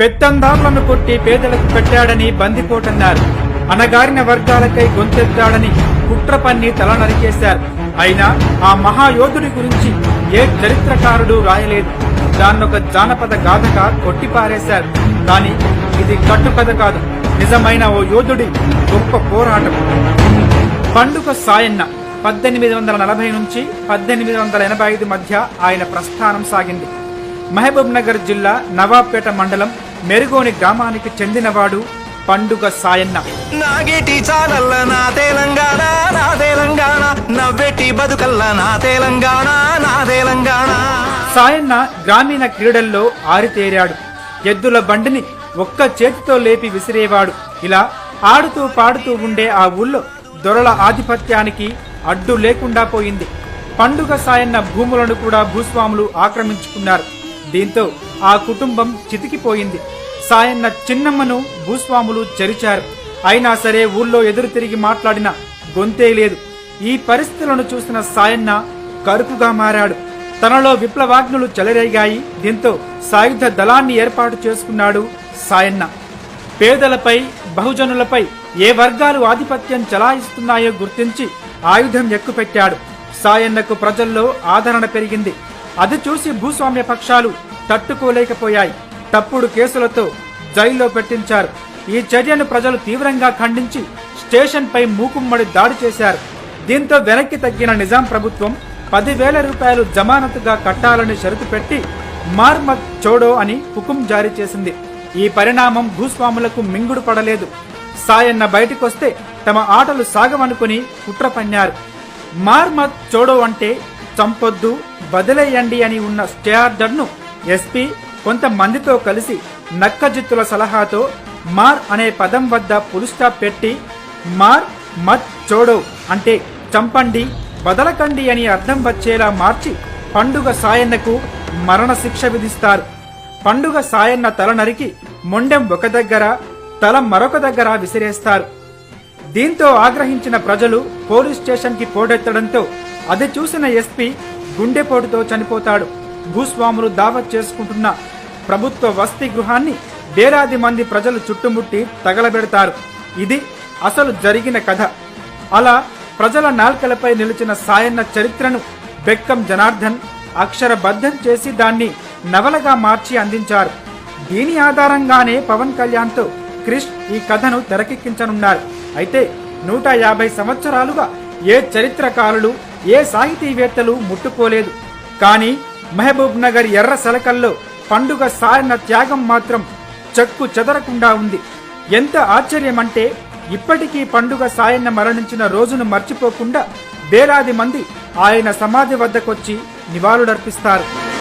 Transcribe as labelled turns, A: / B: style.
A: పెత్తందారులను కొట్టి పేదలకు పెట్టాడని బందిపోటన్నారు. అనగారిన వర్గాలకై గొంతెత్తాడని కుట్ర పన్ని తల నరికేశారు అయినా ఆ మహాయోధుడి గురించి ఏ చరిత్రకారుడు రాయలేదు. దాన్నొక జానపద గాథగా కొట్టిపారేశారు. కానీ ఇది కట్టుకథ కాదు. నిజమైన ఓ యోధుడి గొప్ప పోరాటం. పండుగ సాయన్న పద్దెనిమిది వందల నలభై నుంచి పద్దెనిమిది వందల ఎనభై ఐదు మధ్య ఆయన ప్రస్థానం సాగింది. మహబూబ్ నగర్ జిల్లా నవాబ్పేట మండలం మెరుగోని గ్రామానికి చెందినవాడు పండుగ సాయన్న.
B: నాగేటి చాలల్ల నా తెలంగాణ నా తెలంగాణ. నవ్వెట్టి బతుకల్ల నా తెలంగాణ నా తెలంగాణ.
A: సాయన్న గ్రామీణ క్రీడల్లో ఆరితేరాడు. ఎద్దుల బండిని ఒక్క చేతితో లేపి విసిరేవాడు. ఇలా ఆడుతూ పాడుతూ ఉండే ఆ ఊళ్ళో దొరల ఆధిపత్యానికి అడ్డు లేకుండా పోయింది. పండుగ సాయన్న భూములను కూడా భూస్వాములు ఆక్రమించుకున్నారు. దీంతో ఆ కుటుంబం చితికిపోయింది. సాయన్న చిన్నమ్మను భూస్వాములు చెరిచారు. అయినా సరే ఊళ్ళో ఎదురు తిరిగి మాట్లాడిన గొంతే లేదు. ఈ పరిస్థితులను చూసిన సాయన్న కరుపుగా మారాడు. తనలో విప్లవాగ్నులు చెలరేగాయి. దీంతో సాయుధ దళాన్ని ఏర్పాటు చేసుకున్నాడు సాయన్న. పేదలపై బహుజనులపై ఏ వర్గాలు ఆధిపత్యం చలాయిస్తున్నాయో గుర్తించి ఆయుధం ఎక్కుపెట్టాడు. సాయన్నకు ప్రజల్లో ఆదరణ పెరిగింది. అది చూసి భూస్వామ్య పక్షాలు తట్టుకోలేకపోయాయి. తప్పుడు కేసులతో జైల్లో పెట్టించారు. ఈ చర్యను ప్రజలు తీవ్రంగా ఖండించి స్టేషన్పై మూకుమ్మడి దాడి చేశారు. దీంతో వెనక్కి తగ్గిన నిజాం ప్రభుత్వం పదివేల రూపాయలు జమానతుగా కట్టాలని షరతు పెట్టి మార్మత్ చోడో అని హుకుం జారీ చేసింది. ఈ పరిణామం భూస్వాములకు మింగుడు పడలేదు. సాయన్న బయటకొస్తే తమ ఆటలు సాగమనుకుని కుట్ర పన్నారు మార్మత్ చోడో అంటే చంపొద్దు వదిలేయండి అని ఉన్న స్టే ఆర్డర్ను ఎస్పీ కొంతమందితో కలిసి నక్కజిత్తుల సలహాతో మార్ అనే పదం వద్ద పులుస్టాప్ పెట్టి మార్ మత్ చోడో అంటే చంపండి వదలకండి అని అర్థం వచ్చేలా మార్చి పండుగ సాయన్నకు మరణశిక్ష విధిస్తారు. పండుగ సాయన్న తల నరికి మొండెం ఒక దగ్గర తల మరొక దగ్గర విసిరేస్తారు. దీంతో ఆగ్రహించిన ప్రజలు పోలీస్ స్టేషన్కి పోడెత్తడంతో అది చూసిన ఎస్పీ గుండెపోటుతో చనిపోతాడు. భూస్వాములు దావత్ చేసుకుంటున్న ప్రభుత్వ వసతి గృహాన్ని వేలాది మంది ప్రజలు చుట్టుముట్టి తగలబెడతారు. ఇది అసలు జరిగిన కథ. అలా ప్రజల నాల్కలపై నిలిచిన సాయన్న చరిత్రను బెక్కం జనార్దన్ అక్షరబద్ధం చేసి దాన్ని నవలగా మార్చి అందించారు. దీని ఆధారంగానే పవన్ కళ్యాణ్తో క్రిష్ ఈ కథను తెరకెక్కించనున్నారు. అయితే నూట యాభై సంవత్సరాలుగా ఏ చరిత్రకారులు ఏ సాహితీవేత్తలు ముట్టుకోలేదు. కానీ మహబూబ్ నగర్ ఎర్ర సలకల్లో పండుగ సారిన త్యాగం మాత్రం చెక్కు చెదరకుండా ఉంది. ఎంత ఆశ్చర్యమంటే ఇప్పటికీ పండుగ సాయన్న మరణించిన రోజును మర్చిపోకుండా వేలాది మంది ఆయన సమాధి వద్దకొచ్చి నివాళులర్పిస్తారు.